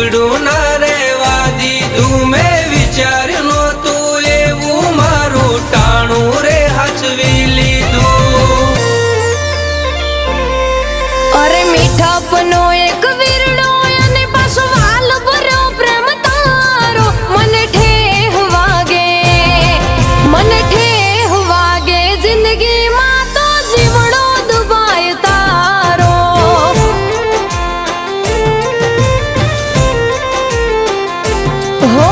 જીવડું ના રહેવા દીધું મેં વિચાર્યું નતું એવું મારું ટાણું રે હચવી લીધું. અરે મીઠાપનો हो